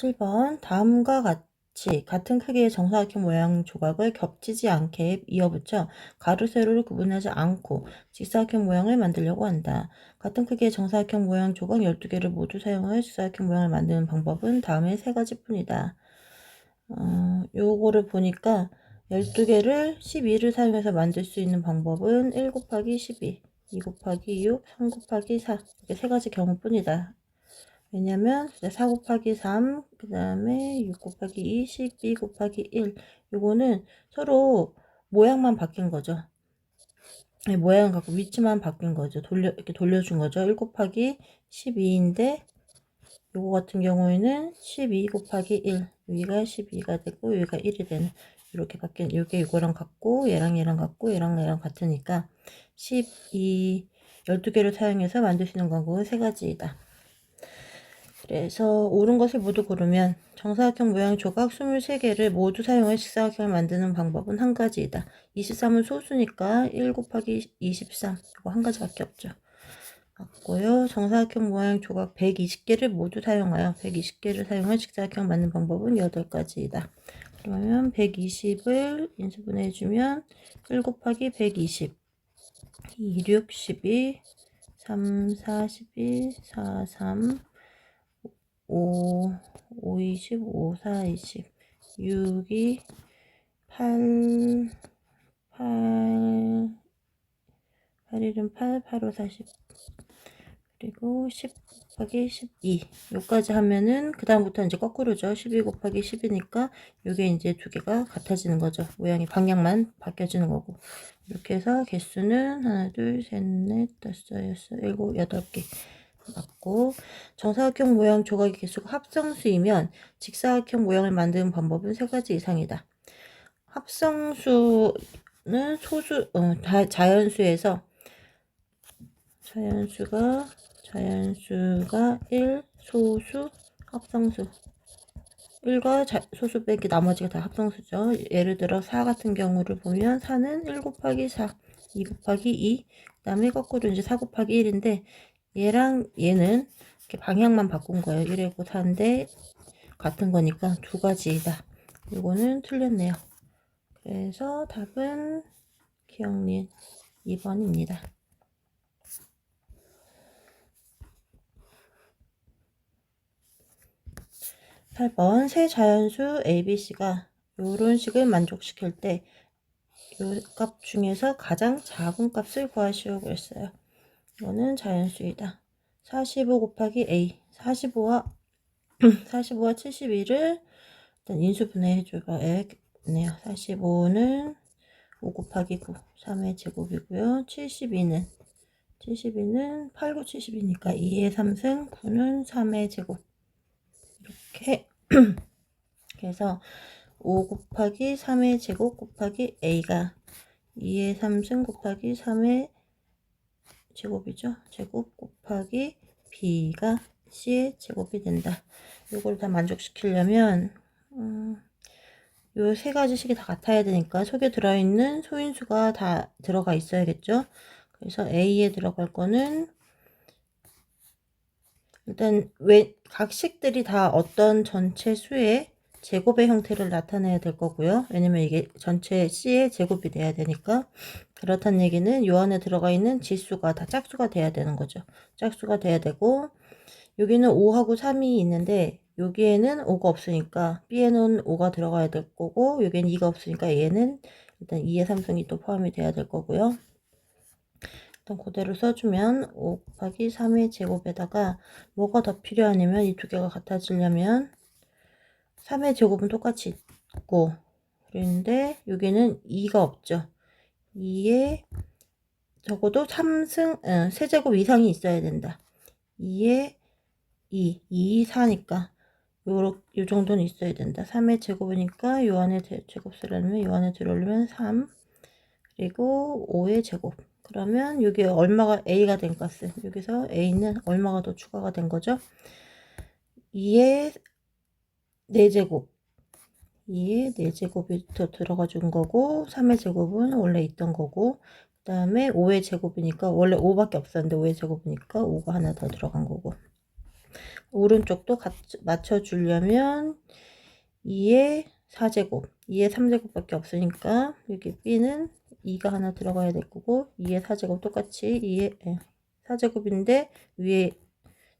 7번 다음과 같이 같은 크기의 정사각형 모양 조각을 겹치지 않게 이어붙여 가로 세로를 구분하지 않고 직사각형 모양을 만들려고 한다. 같은 크기의 정사각형 모양 조각 12개를 모두 사용하여 직사각형 모양을 만드는 방법은 다음의 세 가지뿐이다. 어, 요거를 보니까 12개를 12를 사용해서 만들 수 있는 방법은 1 곱하기 12, 2 곱하기 6, 3 곱하기 4 이렇게 세 가지 경우뿐이다. 왜냐면 4 곱하기 3, 그 다음에 6 곱하기 2, 12 곱하기 1 요거는 서로 모양만 바뀐 거죠. 네, 모양 갖고 위치만 바뀐 거죠. 돌려 이렇게 돌려준 거죠. 1 곱하기 12인데 요거 같은 경우에는 12 곱하기 1 여기가 12가 되고 여기가 1이 되는 이렇게 바뀐 요게 이거랑 같고 얘랑 얘랑 같고 얘랑 얘랑 같으니까 12 12개를 사용해서 있는 광고는 세 가지이다. 그래서 옳은 것을 모두 고르면 정사각형 모양 조각 23개를 모두 사용해 직사각형을 만드는 방법은 한 가지이다. 23은 소수니까 1 곱하기 23 이거 한 가지밖에 없죠. 맞고요. 정사각형 모양 조각 120개를 모두 사용하여 120개를 사용해 직사각형 만드는 방법은 8가지이다. 그러면 120을 인수분해 주면 1 곱하기 120 2, 6, 12 3, 4, 12 4, 3 5, 5, 20, 5, 4, 20, 6, 2, 8, 8, 8, 1은 8, 8, 5, 40. 그리고 10 곱하기 12. 요까지 하면은, 그 다음부터 이제 거꾸로죠. 12 곱하기 10이니까, 요게 이제 두 개가 같아지는 거죠. 모양이 방향만 바뀌어지는 거고. 이렇게 해서 개수는 하나, 둘, 셋, 넷, 다섯, 여섯, 일곱, 여덟 개. 맞고 정사각형 모양 조각의 개수가 합성수이면 직사각형 모양을 만드는 방법은 세 가지 이상이다. 합성수는 소수 어, 다, 자연수에서 자연수가 자연수가 1 소수 합성수 1과 자, 소수 빼기 나머지가 다 합성수죠. 예를 들어 4 같은 경우를 보면 4는 1 곱하기 4, 2 곱하기 2, 그 다음에 거꾸로 이제 4 곱하기 1인데 얘랑 얘는 이렇게 방향만 바꾼 거예요. 1하고 4인데 같은 거니까 두 가지이다. 이거는 틀렸네요. 그래서 답은 기억린 2번입니다. 8번 세 자연수 ABC가 이런 식을 만족시킬 때이값 중에서 가장 작은 값을 구하시오 그랬어요. 이거는 자연수이다. 45 곱하기 A 45와 45와 71을 일단 인수분해 해 줘봐야겠네요. 45는 5 곱하기 9 3의 제곱이고요. 72는 72는 8, 9, 70이니까 2의 3승 9는 3의 제곱 이렇게 그래서 5 곱하기 3의 제곱 곱하기 A가 2의 3승 곱하기 3의 제곱이죠. 제곱 곱하기 b가 c의 제곱이 된다. 이걸 다 만족시키려면 음, 요세 가지 식이 다 같아야 되니까 속에 들어있는 소인수가 다 들어가 있어야겠죠. 그래서 a에 들어갈 거는 일단 왜 각 식들이 다 어떤 전체 수의 제곱의 형태를 나타내야 될 거고요. 왜냐면 이게 전체 C의 제곱이 돼야 되니까 그렇다는 얘기는 요 안에 들어가 있는 지수가 다 짝수가 돼야 되는 거죠. 짝수가 돼야 되고 여기는 5하고 3이 있는데 여기에는 5가 없으니까 B에는 5가 들어가야 될 거고 여기는 2가 없으니까 얘는 일단 2의 삼성이 또 포함이 돼야 될 거고요. 일단 그대로 써주면 5 곱하기 3의 제곱에다가 뭐가 더 필요하냐면 이 두 개가 같아지려면 3의 제곱은 똑같이 있고 그런데 여기는 2가 없죠. 2에 적어도 3승 어, 세제곱 이상이 있어야 된다. 2에 2, 2, 4니까 요, 요 정도는 있어야 된다. 3의 제곱이니까 요 안에 제곱 쓰려면 요 안에 들어오려면 3 그리고 5의 제곱 그러면 여기 얼마가 A가 된 값은 여기서 A는 얼마가 더 추가가 된 거죠? 2의 4제곱. 2의 4제곱이 더 들어가 준 거고 3의 제곱은 원래 있던 거고 그 다음에 5의 제곱이니까 원래 5밖에 없었는데 5의 제곱이니까 5가 하나 더 들어간 거고. 오른쪽도 같, 맞춰주려면 2의 4제곱, 2의 3제곱밖에 없으니까 여기 B는 2가 하나 들어가야 될 거고 2의 4제곱 똑같이 2의 예, 4제곱인데 위에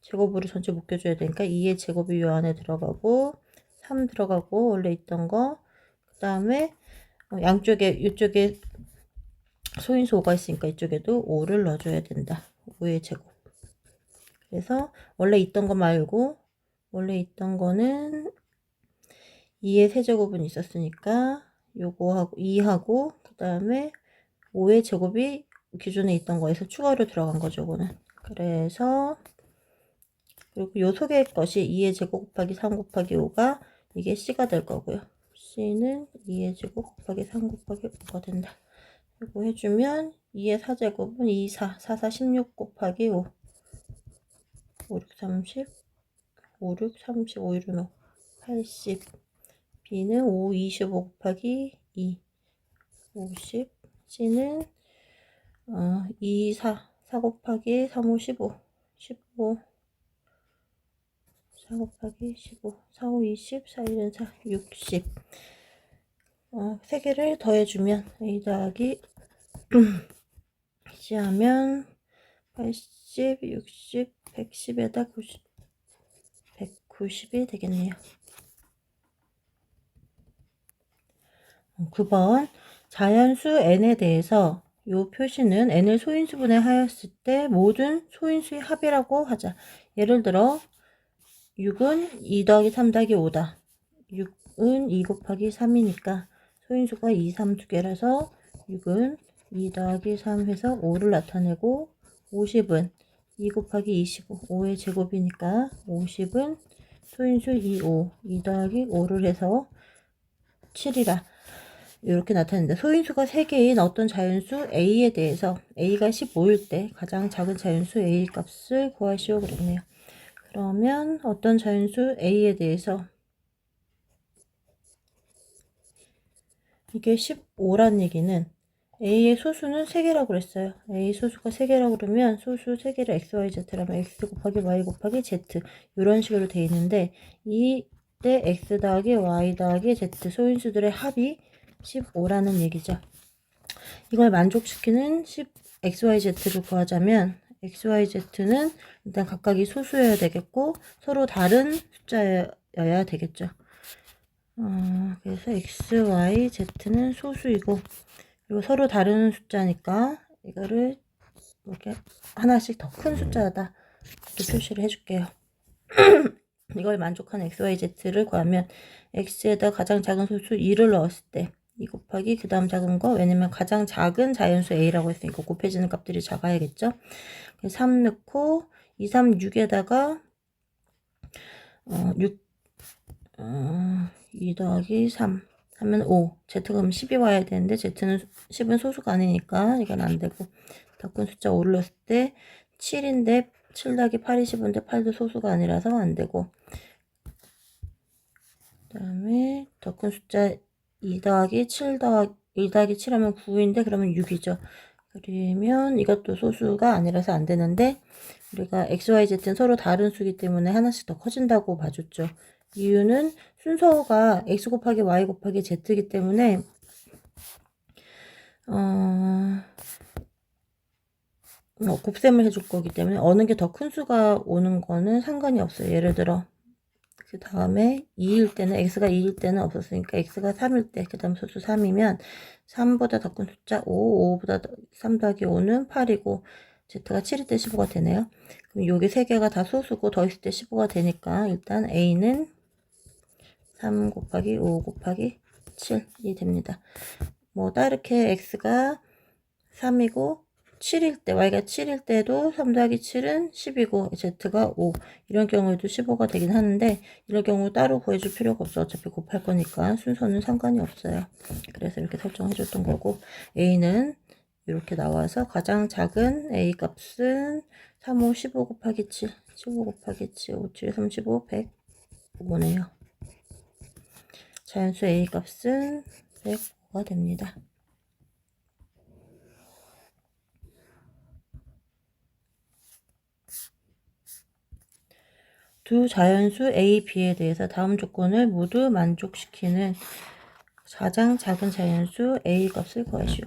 제곱으로 전체 묶여줘야 되니까 2의 제곱이 이 안에 들어가고 3 들어가고 원래 있던 거. 그 다음에 어, 양쪽에 이쪽에 소인수 5가 있으니까 이쪽에도 5를 넣어줘야 된다. 5의 제곱. 그래서 원래 있던 거 말고 원래 있던 거는 2의 세제곱은 있었으니까 요거하고 2하고 그 다음에 5의 제곱이 기존에 있던 거에서 추가로 들어간 거죠, 이거는. 그래서 그리고 요 속의 것이 2의 제곱 곱하기 3 곱하기 5가 이게 C가 될 거고요. C는 2의 제곱 곱하기 3 곱하기 5가 된다. 이거 해주면 2의 4제곱은 2, 4, 4, 4, 16 곱하기 5. 5, 6, 30, 5, 6, 30, 5, 1은 5, 80. B는 5, 25 곱하기 2, 50. C는 어, 2, 4, 4 곱하기 3, 5, 15, 15. 4 곱하기 15, 4, 5, 20, 4, 1은 4, 60. 어, 3개를 더해주면 A 더하기 C 하면 80, 60, 110에다 90, 190이 되겠네요. 9번 자연수 n에 대해서 이 표시는 n을 소인수분해 하였을 때 모든 소인수의 합이라고 하자. 예를 들어 6은 2 더하기 3 더하기 5다. 6은 2 곱하기 3이니까 소인수가 2, 3 두 개라서 6은 2 더하기 3 해서 5를 나타내고 50은 2 곱하기 25, 5의 제곱이니까 50은 소인수 2, 5, 2 더하기 5를 해서 7이라 이렇게 나타낸다. 소인수가 3개인 어떤 자연수 A에 대해서 A가 15일 때 가장 작은 자연수 A 값을 구하시오 그랬네요. 그러면 어떤 자연수 A에 대해서 이게 15란 얘기는 A의 소수는 3개라고 그랬어요. A 소수가 3개라고 그러면 소수 3개를 XYZ라면 X 곱하기 Y 곱하기 Z 이런 식으로 돼 있는데 이 때 X 더하기 Y 더하기 Z 소인수들의 합이 15라는 얘기죠. 이걸 만족시키는 10 XYZ를 구하자면 XYZ는 일단 각각이 소수여야 되겠고 서로 다른 숫자여야 되겠죠. 어, 그래서 XYZ는 소수이고 그리고 서로 다른 숫자니까 이거를 이렇게 하나씩 더 큰 숫자다 이렇게 표시를 해줄게요. 이걸 만족하는 XYZ를 구하면 X에다 가장 작은 소수 2를 넣었을 때 2 곱하기 그 다음 작은 거 왜냐면 가장 작은 자연수 A라고 했으니까 곱해지는 값들이 작아야겠죠? 3 넣고 2, 3, 6에다가 어, 6 어, 2 더하기 3 하면 5 Z가 그럼 10이 와야 되는데 Z는 10은 소수가 아니니까 이건 안 되고. 더큰 숫자 5를 넣었을 때 7인데 7 더하기 8이 10인데 8도 소수가 아니라서 안 되고. 그 다음에 더 큰 숫자 2 더하기 7 더하기 1 더하기 7 하면 9인데 그러면 6이죠. 그러면 이것도 소수가 아니라서 안 되는데 우리가 XYZ는 서로 다른 수기 때문에 하나씩 더 커진다고 봐줬죠. 이유는 순서가 X 곱하기 Y 곱하기 Z이기 때문에 어, 어, 곱셈을 해줄 거기 때문에 어느 게 더 큰 수가 오는 거는 상관이 없어요. 예를 들어 그 다음에 2일 때는 x가 2일 때는 없었으니까 x가 3일 때 그 다음 소수 3이면 3보다 더 큰 숫자 5, 5보다 3 더하기 5는 8이고 z가 7일 때 15가 되네요. 그럼 여기 세 개가 다 소수고 더 있을 때 15가 되니까 일단 a는 3 곱하기 5 곱하기 7이 됩니다. 뭐 따르게 x가 3이고 7일 때, y가 7일 때도 3 더하기 7은 10이고, z가 5. 이런 경우에도 15가 되긴 하는데, 이런 경우 따로 구해줄 필요가 없어. 어차피 곱할 거니까 순서는 상관이 없어요. 그래서 이렇게 설정해 줬던 거고, a는 이렇게 나와서 가장 작은 a 값은 3, 5, 15 곱하기 7. 15 곱하기 7, 5, 7, 35, 100. 오네요. 자연수 a 값은 105가 됩니다. 두 자연수 A, B에 대해서 다음 조건을 모두 만족시키는 가장 작은 자연수 A 값을 구하시오.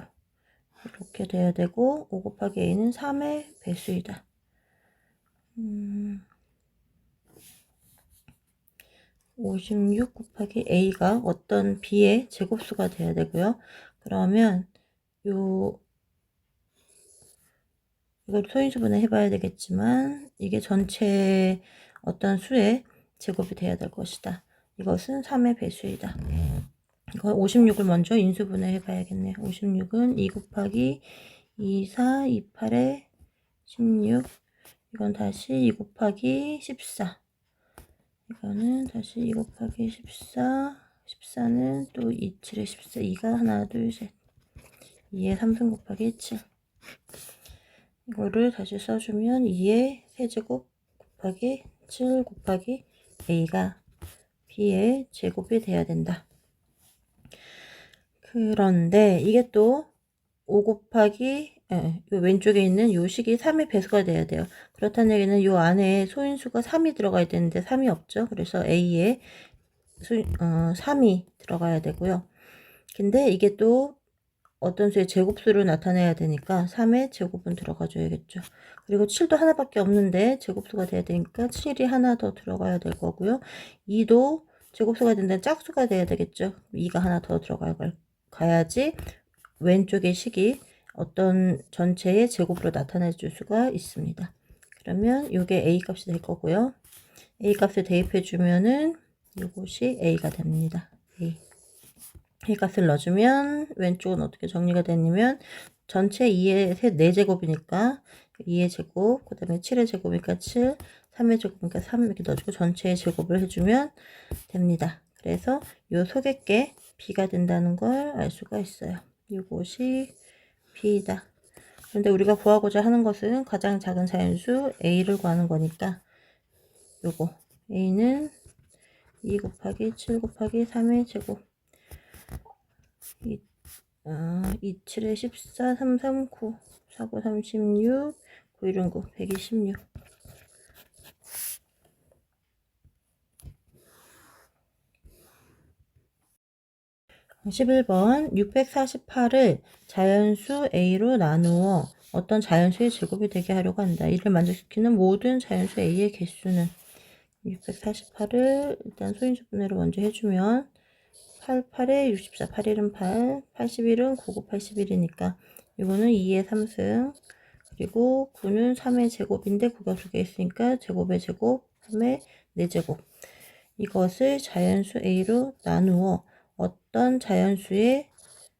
이렇게 돼야 되고 5 곱하기 A는 3의 배수이다. 음, 56 곱하기 A가 어떤 B의 제곱수가 돼야 되고요. 그러면 요 이걸 소인수분해 해봐야 되겠지만 이게 전체 어떤 수의 제곱이 돼야 될 것이다. 이것은 3의 배수이다. 이거 56을 먼저 인수분해 해봐야겠네요. 56은 2 곱하기 2, 4, 2, 8에 16 이건 다시 2 곱하기 14 이거는 다시 2 곱하기 14 14는 또 2, 7에 14 2가 하나 둘 셋 2에 3승 곱하기 7 이거를 다시 써주면 2의 세제곱 곱하기 7 곱하기 a가 b의 제곱이 돼야 된다. 그런데 이게 또 5 곱하기 예, 요 왼쪽에 있는 요 식이 3의 배수가 돼야 돼요. 그렇다는 얘기는 요 안에 소인수가 3이 들어가야 되는데 3이 없죠. 그래서 a에 소, 어, 3이 들어가야 되고요. 근데 이게 또 어떤 수의 제곱수를 나타내야 되니까 3의 제곱은 들어가 줘야겠죠. 그리고 7도 하나밖에 없는데 제곱수가 돼야 되니까 7이 하나 더 들어가야 될 거고요. 2도 제곱수가 된다면 짝수가 돼야 되겠죠. 2가 하나 더 들어가야 가야지 왼쪽의 식이 어떤 전체의 제곱으로 나타내 줄 수가 있습니다. 그러면 이게 a 값이 될 거고요. a 값을 대입해 주면은 이것이 a가 됩니다. a. 이 값을 넣어주면 왼쪽은 어떻게 정리가 되냐면 전체 2의 4제곱이니까 2의 제곱 그 다음에 7의 제곱이니까 7 3의 제곱이니까 3 이렇게 넣어주고 전체의 제곱을 해주면 됩니다. 그래서 요게 B가 된다는 걸 알 수가 있어요. 이것이 B다. 그런데 우리가 구하고자 하는 것은 가장 작은 자연수 A를 구하는 거니까 요거 A는 2 곱하기 7 곱하기 3의 제곱 2, 아, 2, 7에 14, 3, 3, 9, 4, 9, 36, 9, 1, 9, 126. 십일 번 648을 자연수 A로 나누어 어떤 자연수의 제곱이 되게 하려고 한다. 이를 만족시키는 모든 자연수 A의 개수는 648을 일단 소인수분해로 먼저 해주면 8, 8에 64, 8일은 8, 81은 9고 81이니까 이거는 2의 3승 그리고 9는 3의 제곱인데 9가 두 개 있으니까 제곱의 제곱 3의 4제곱 이것을 자연수 A로 나누어 어떤 자연수의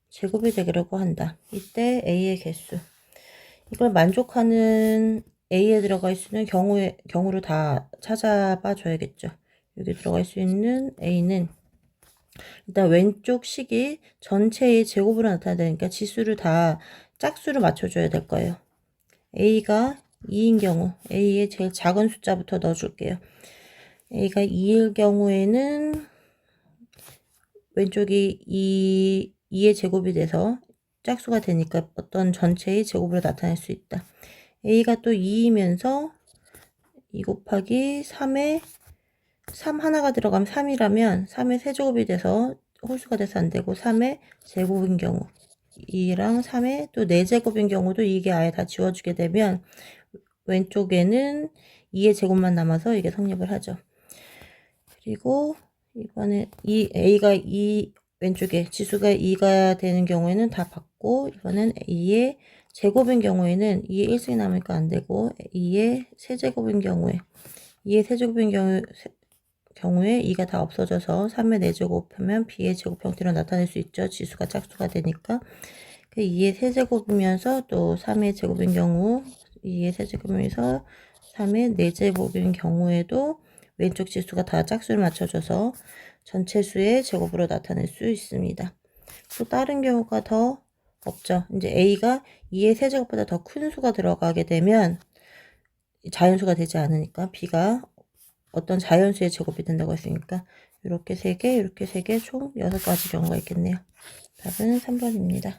제곱이 되려고 한다. 이때 A의 개수 이걸 만족하는 A에 들어갈 수 있는 경우에, 경우를 다 찾아봐 줘야겠죠. 여기 들어갈 수 있는 A는 일단 왼쪽 식이 전체의 제곱으로 나타나니까 지수를 다 짝수로 맞춰줘야 될 거예요. A가 2인 경우 A의 제일 작은 숫자부터 넣어줄게요. A가 2일 경우에는 왼쪽이 2, 2의 제곱이 돼서 짝수가 되니까 어떤 전체의 제곱으로 나타낼 수 있다. A가 또 2이면서 2 곱하기 3의 3 하나가 들어가면 3이라면 3의 세제곱이 돼서 홀수가 돼서 안 되고 3의 제곱인 경우 2랑 3의 또 4제곱인 경우도 이게 아예 다 지워주게 되면 왼쪽에는 2의 제곱만 남아서 이게 성립을 하죠. 그리고 이번에 이 A가 2 왼쪽에 지수가 2가 되는 경우에는 다 받고 이번엔 2의 제곱인 경우에는 2의 1승이 남으니까 안 되고 2의 세제곱인 경우에 2의 세제곱인 경우 경우에 2가 다 없어져서 3의 4제곱하면 b의 제곱 형태로 나타낼 수 있죠. 지수가 짝수가 되니까. 2의 그 세제곱이면서 또 3의 제곱인 경우 2의 세제곱이면서 3의 4제곱인 경우에도 왼쪽 지수가 다 짝수를 맞춰줘서 전체 수의 제곱으로 나타낼 수 있습니다. 또 다른 경우가 더 없죠. 이제 A가 2의 세제곱보다 더 큰 수가 들어가게 되면 자연수가 되지 않으니까 B가 어떤 자연수의 제곱이 된다고 했으니까 이렇게 3개, 이렇게 3개, 총 6가지 경우가 있겠네요. 답은 3번입니다.